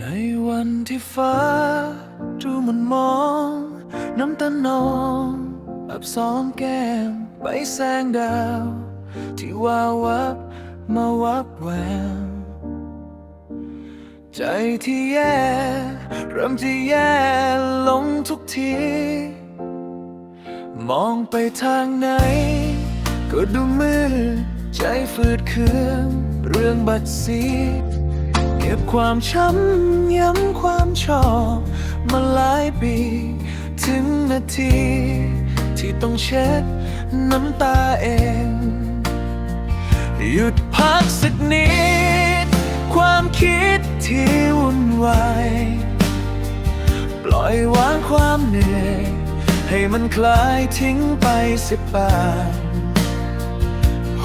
ในวันที่ฟ้าดูมันมอง น้ำตาหนองอับซ้อมแก้มไปแสงดาว ที่วาววับมาวับแววใจที่แย่เริ่มจะแย่ลงทุกที มองไปทางไหน ก็ดูมืดใจฝืดเคืองเรื่องบัตรสี ก็บความช้ำย้ำความชอบ มาหลายปี ถึงนาที ที่ต้องเช็ดน้ำตาเอง หยุดพักสักนิด ความคิดที่วุ่นวายปล่อยวางความเหนื่อย ให้มันคลายทิ้งไปสิบปาง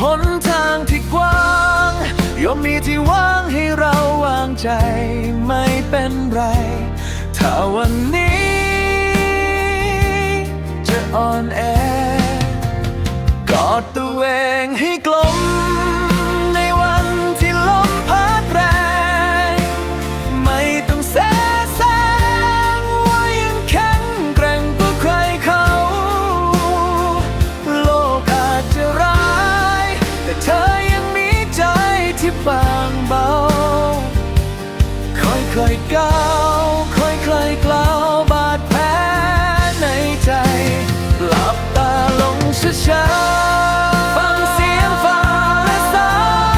หนทางที่กว้าง ย่อมมีที่ว่างให้เราวางใจ ไม่เป็น คอยก้าวค่อยๆกล่าวบาดแผลในใจ หลับตาลงช้าๆฟังเสียงฟ้าและสา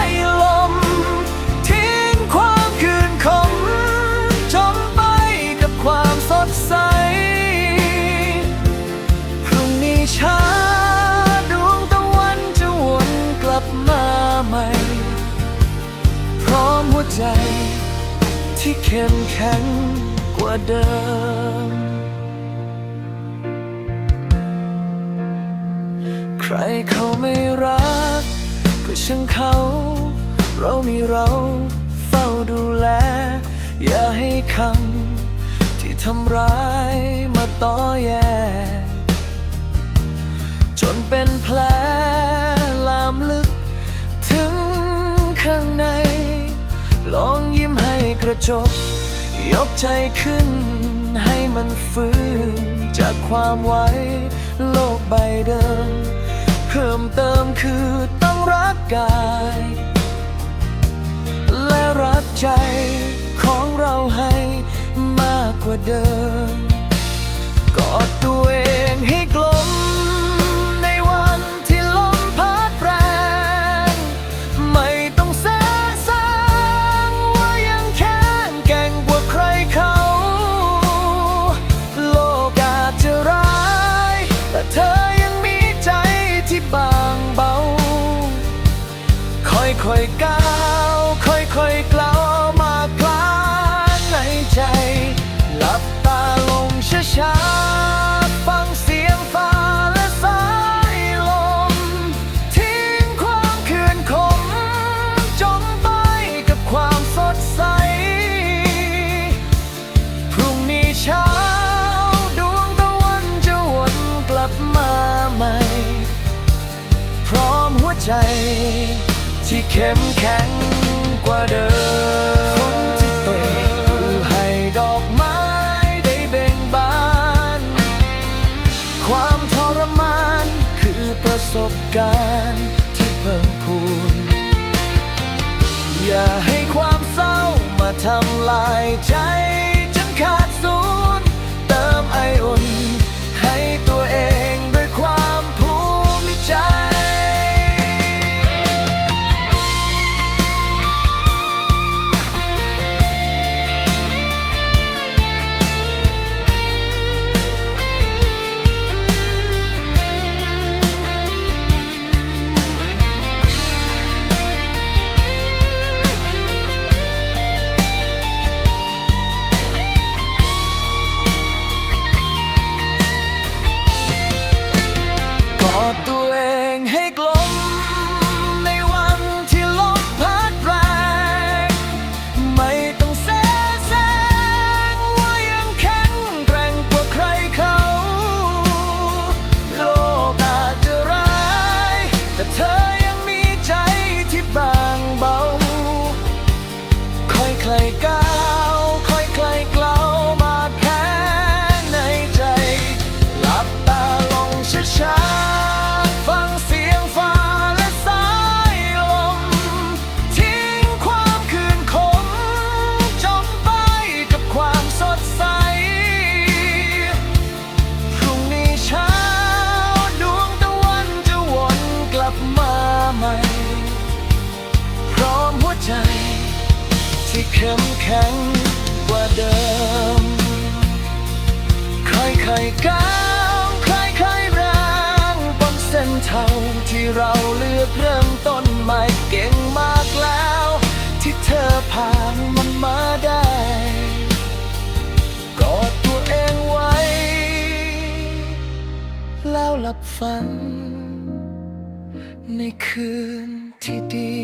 ยลม ทิ้งความคืนคมจมไปกับความสดใส พรุ่งนี้เช้าดวงตะวันจะวนกลับมาใหม่ พร้อมหัวใจ ที่เข้มแข็งกว่าเดิม ใครเขาไม่รัก ก็ช่างเขา เรามีเราเฝ้าดูแล อย่าให้คำที่ทำร้ายมาต่อแย่จนเป็นแผลลามลึก ระจก ยกใจขึ้น ให้มันฟื้น จากความไว้โลกใบเดิม เพิ่มเติมคือต้องรักกาย และรักใจของเราให้มากกว่าเดิม ค่อยๆก้าวค่อยๆกล่าวมาคลางในใจ หลับตาลงช้าๆฟังเสียงฟ้าและสายลม ทิ้งความคืนคม จมไปกับความสดใส พรุ่งนี้เช้าดวงตะวันจะวนกลับมาใหม่ พร้อมหัวใจ ที่เข้มแข็งกว่าเดิมฝนที่ตกให้ดอกไม้ได้เบ่งบาน ความทรมานคือประสบการณ์ที่เพิ่มพูน อย่าให้ความเศร้ามาทำลายใจ ที่เข้มแข็งกว่าเดิม ค่อยๆก้าวค่อยๆแรงบนเส้นทางที่เราเลือกเริ่มต้นใหม่เก่งมากแล้ว ที่เธอผ่านมันมาได้กอดตัวเองไว้ แล้วหลับฝัน ในคืนที่ดี